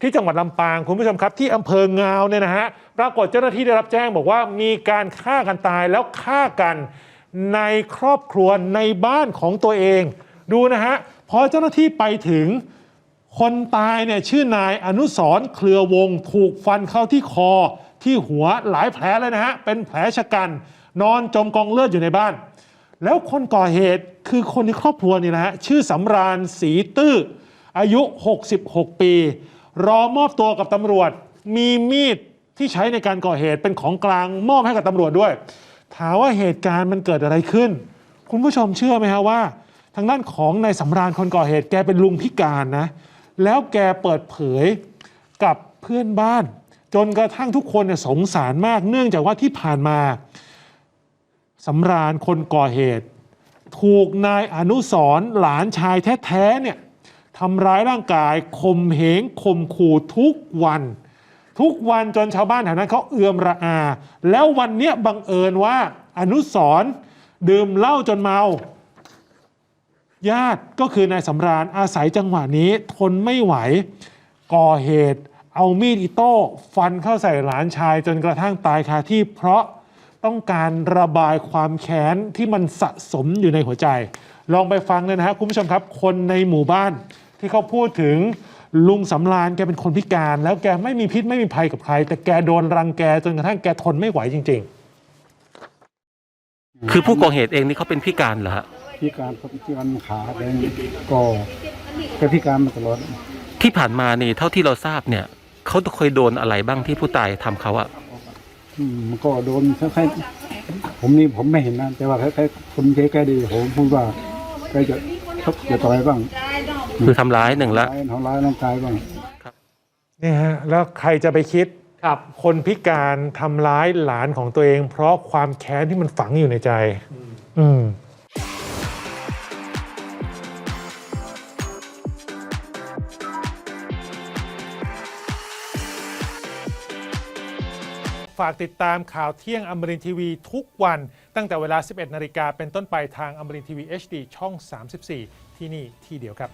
ที่จังหวัดลำปางคุณผู้ชมครับ ที่อำเภองาวเนี่ยนะฮะปรากฏเจ้าหน้าที่ได้รับแจ้งบอกว่ามีการฆ่ากันตายแล้วฆ่ากันในครอบครัวในบ้านของตัวเอง ดูนะฮะพอเจ้าหน้าที่ไปถึงคนตายเนี่ยชื่อนายอนุสรเครือวง ถูกฟันเข้าที่คอที่หัวหลายแผลเลยนะฮะ เป็นแผลชะกัน นอนจมกองเลือดอยู่ในบ้าน แล้วคนก่อเหตุคือคนในครอบครัวนี่แหละฮะ ชื่อสำราญศรีตื้ออายุ 66 ปี รอมอบตัวกับตำรวจ มีมีดที่ใช้ในการก่อเหตุเป็นของกลางมอบให้กับตำรวจด้วย ถามว่าเหตุการณ์มันเกิดอะไรขึ้น คุณผู้ชมเชื่อไหมฮะว่า ทางด้านของนายสำราญคนก่อเหตุแกเป็นลุงพิการนะ แล้วแกเปิดเผยกับเพื่อนบ้าน จนกระทั่งทุกคนเนี่ยสงสารมากเนื่องจากว่าที่ผ่านมาสำราญคนก่อเหตุ ถูกนายอนุสรณ์หลานชายแท้ๆเนี่ย ทำร้ายร่างกายข่มเหงข่มขู่ทุกวัน ทุกวันจนชาวบ้านแถวนั้นเขาเอือมระอา แล้ววันเนี้ยบังเอิญว่าอนุสรดื่มเหล้าจนเมา ญาติก็คือนายสำราญอาศัยจังหวะนี้ทนไม่ไหว ก่อเหตุ เอามีดอิโต้ฟันเข้าใส่หลานชายจนกระทั่งตายคาที่เพราะต้องการระบายความแค้นที่มันสะสมอยู่ในหัวใจ ลองไปฟังเลยนะฮะคุณผู้ชมครับ คนในหมู่บ้าน ที่เขาพูดถึงลุงสำราญแกเป็นคนพิการ แล้วแกไม่มีพิษไม่มีภัยกับใคร แต่แกโดนรังแกจนกระทั่งแกทนไม่ไหวจริงๆคือผู้ก่อเหตุเองนี่เขาเป็นพิการเหรอฮะพิการพิการขาแดงก็เป็นพิการมาตลอดที่ผ่านมานี่เท่าที่เราทราบเนี่ยเขาเคยโดนอะไรบ้างที่ผู้ตายทำเขาอะอืมมันก็โดนคล้ายๆผมนี่ผมไม่เห็นนะแต่ว่าคล้ายๆคนใกล้ๆดีผมพูดว่าใกล้จะชกจะต่อยบ้าง คือทำร้ายหนึ่งละ ทำร้ายร่างกายบ้างเนี่ยฮะแล้วใครจะไปคิดครับ คนพิการทำร้ายหลานของตัวเอง เพราะความแค้นที่มันฝังอยู่ในใจ อืมฝากติดตามข่าวเที่ยงอมรินทีวีทุกวันตั้งแต่เวลา 11 นาฬิกาเป็นต้นไปทางอมรินทีวี HD ช่อง 34 ที่นี่ที่เดียวครับ